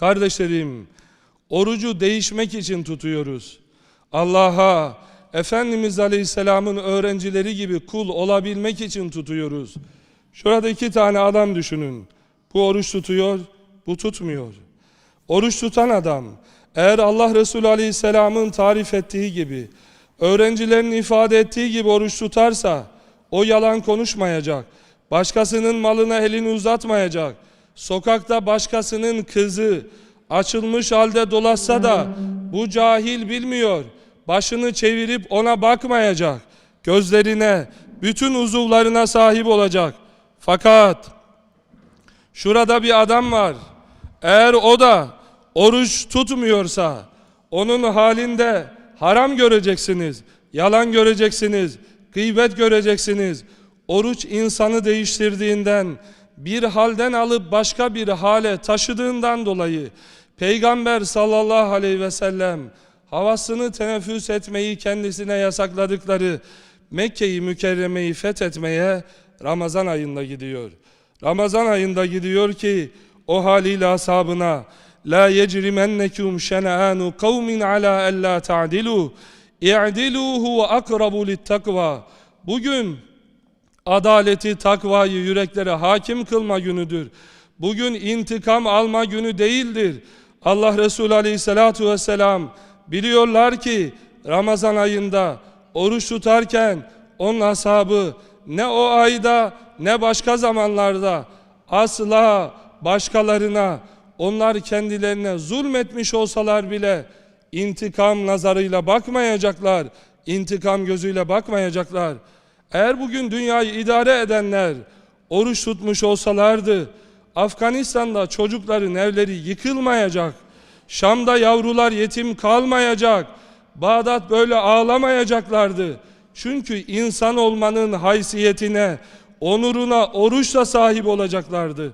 Kardeşlerim, orucu değişmek için tutuyoruz. Allah'a, Efendimiz Aleyhisselam'ın öğrencileri gibi kul olabilmek için tutuyoruz. Şurada iki tane adam düşünün. Bu oruç tutuyor, bu tutmuyor. Oruç tutan adam, eğer Allah Resulü Aleyhisselam'ın tarif ettiği gibi, öğrencilerin ifade ettiği gibi oruç tutarsa, o yalan konuşmayacak, başkasının malına elini uzatmayacak, sokakta başkasının kızı açılmış halde dolaşsa da bu cahil bilmiyor, başını çevirip ona bakmayacak, gözlerine, bütün uzuvlarına sahip olacak. Fakat şurada bir adam var, eğer o da oruç tutmuyorsa, onun halinde haram göreceksiniz, yalan göreceksiniz, gıybet göreceksiniz. Oruç insanı değiştirdiğinden, bir halden alıp başka bir hale taşıdığından dolayı Peygamber sallallahu aleyhi ve sellem havasını teneffüs etmeyi kendisine yasakladıkları Mekke'yi mükerremeyi fethetmeye Ramazan ayında gidiyor. Ramazan ayında gidiyor ki o haliyle ashabına La yecrimennekum şena'anu kavmin ala alla ta'dilu i'dilu huve akrabu littakva Bugün adaleti, takvayı yüreklere hakim kılma günüdür. Bugün intikam alma günü değildir. Allah Resulü Aleyhisselatü Vesselam biliyorlar ki Ramazan ayında oruç tutarken onun ashabı ne o ayda ne başka zamanlarda asla başkalarına onlar kendilerine zulmetmiş olsalar bile intikam nazarıyla bakmayacaklar. intikam gözüyle bakmayacaklar. Eğer bugün dünyayı idare edenler oruç tutmuş olsalardı Afganistan'da çocukların evleri yıkılmayacak. Şam'da yavrular yetim kalmayacak. Bağdat böyle ağlamayacaklardı. Çünkü insan olmanın haysiyetine, onuruna oruçla sahip olacaklardı.